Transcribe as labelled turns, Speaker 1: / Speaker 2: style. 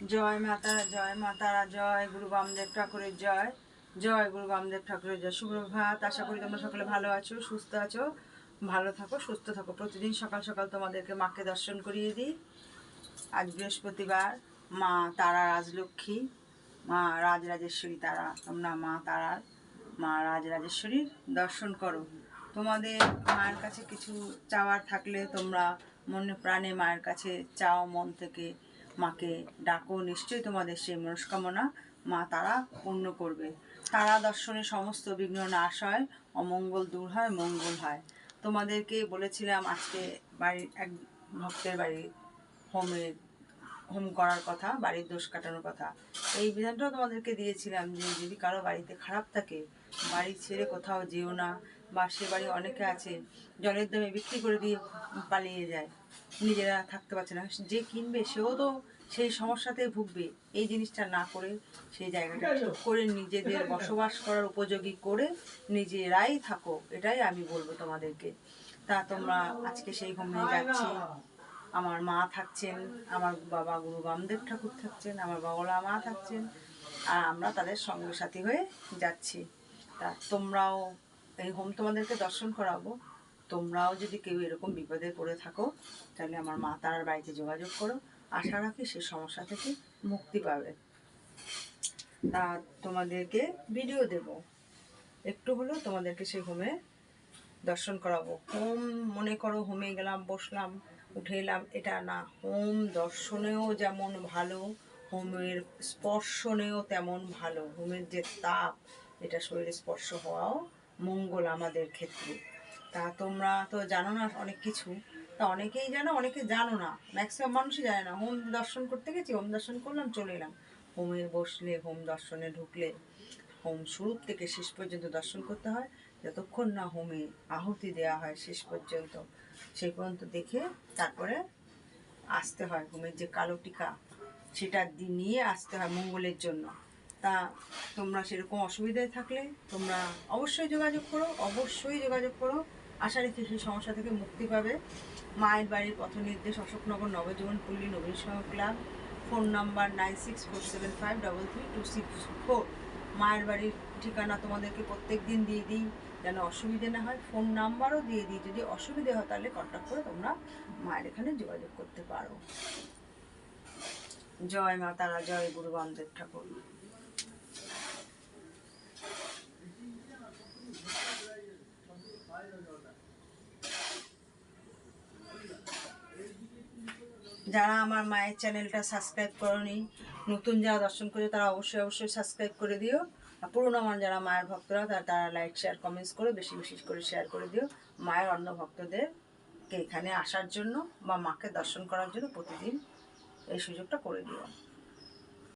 Speaker 1: জয় মাতারা জয় মাতারা, জয় গুরু বামদেব ঠাকুরের জয়। জয় গুরু বামদেব ঠাকুরের জয়। সুপ্রভাত, আশা করি তোমরা সকলে ভালো আছো, সুস্থ আছো, ভালো থাকো, সুস্থ থাকো। প্রতিদিন সকাল সকাল তোমাদেরকে মাকে দর্শন করিয়ে দিই। আজ বৃহস্পতিবার, মা তারা রাজলক্ষ্মী, মা রাজরাজেশ্বরী তারা, তোমরা মা তারার, মা রাজরাজেশ্বরীর দর্শন করো। তোমাদের মায়ের কাছে কিছু চাওয়ার থাকলে তোমরা মনে প্রাণে মায়ের কাছে চাও মন থেকে। মাকে ডাকো, নিশ্চয়ই তোমাদের সেই মনস্কামনা মা তারা পূর্ণ করবে। তারা দর্শনে সমস্ত বিঘ্ন নাশ হয়, অমঙ্গল দূর হয়, মঙ্গল হয়। তোমাদেরকে বলেছিলাম আজকে বাড়ির এক ভক্তের বাড়ি হোমে, হোম করার কথা, বাড়ির দোষ কাটানোর কথা। এই বিধানটাও তোমাদেরকে দিয়েছিলাম যে যদি কারও বাড়িতে খারাপ থাকে, বাড়ি ছেড়ে কোথাও যেও না বা সে বাড়ি অনেকে আছে, জলের দামে বিক্রি করে দিয়ে পালিয়ে যায়, নিজেরা থাকতে পারছে না। যে কিনবে সেও তো সেই সমস্যাতে ভুগবে। এই জিনিসটা না করে সেই জায়গাটা ঠিক করে নিজেদের বসবাস করার উপযোগী করে নিজেরাই থাকো, এটাই আমি বলব তোমাদেরকে। তা তোমরা আজকে সেই হোমে যাচ্ছি। আমার মা থাকছেন, আমার বাবা গুরু বামদেব ঠাকুর থাকছেন, আমার বাবলা মা থাকছেন, আর আমরা তাদের সঙ্গে সাথী হয়ে যাচ্ছি। তা তোমরাও এই হোম তোমাদেরকে দর্শন করাবো। তোমরাও যদি কেউ এরকম বিপদে পড়ে থাকো, তাহলে আমার মা তারার বাড়িতে যোগাযোগ করো। আশা রাখি সে সমস্যা থেকে মুক্তি পাবে। তা তোমাদেরকে ভিডিও দেব। একটু হলেও তোমাদেরকে সে হোমে দর্শন করাবো। হোম মনে করো হোমে গেলাম, বসলাম, উঠে এলাম। এটা না, হোম দর্শনেও যেমন ভালো, হোমের স্পর্শনেও তেমন ভালো। হোমের যে তাপ, এটা শরীরে স্পর্শ হওয়াও মঙ্গল আমাদের ক্ষেত্রে। তা তোমরা তো জানো না অনেক কিছু। তা অনেকেই জানো অনেকে জানো না। ম্যাক্সিমাম মানুষই জানে না। হোম দর্শন করতে গেছি হোম দর্শন করলাম, চলে এলাম। হোমে বসলে হোম দর্শনে ঢুকলে হোম শুরু থেকে শেষ পর্যন্ত দর্শন করতে হয়। যতক্ষণ না হোমে আহুতি দেওয়া হয় শেষ পর্যন্ত সেই পর্যন্ত দেখে তারপরে আসতে হয় হোমের যে কালো টিকা, সেটা নিয়ে আসতে হয় মঙ্গলের জন্য। তা তোমরা সেরকম অসুবিধায় থাকলে তোমরা অবশ্যই যোগাযোগ করো, অবশ্যই যোগাযোগ করো। আশা রেখে সেই সমস্যা থেকে মুক্তি পাবে। মায়ের বাড়ির পথ নির্দেশ অশোকনগর নবজীবন পল্লী নবীন সহ club. Phone number nine six four seven five double three two six four. মায়ের বাড়ির ঠিকানা তোমাদেরকে প্রত্যেক দিন দিয়ে দিই, যেন অসুবিধে না হয়। ফোন নাম্বারও দিয়ে দিই, যদি অসুবিধে হয় তাহলে কন্ট্যাক্ট করে তোমরা মায়ের এখানে যোগাযোগ করতে পারো। জয় মা তারা, জয় গুরু বামদেব ঠাকুর। যারা আমার মায়ের চ্যানেলটা সাবস্ক্রাইব করনি, নতুন যারা দর্শন করে তারা অবশ্যই অবশ্যই সাবস্ক্রাইব করে দিও। আর পুরোনো আমার যারা মায়ের ভক্তরা, তারা তারা লাইক শেয়ার কমেন্টস করে বেশি বেশি করে শেয়ার করে দিও। মায়ের অন্য ভক্তদেরকে এখানে আসার জন্য বা মাকে দর্শন করার জন্য প্রতিদিন এই সুযোগটা করে দিও।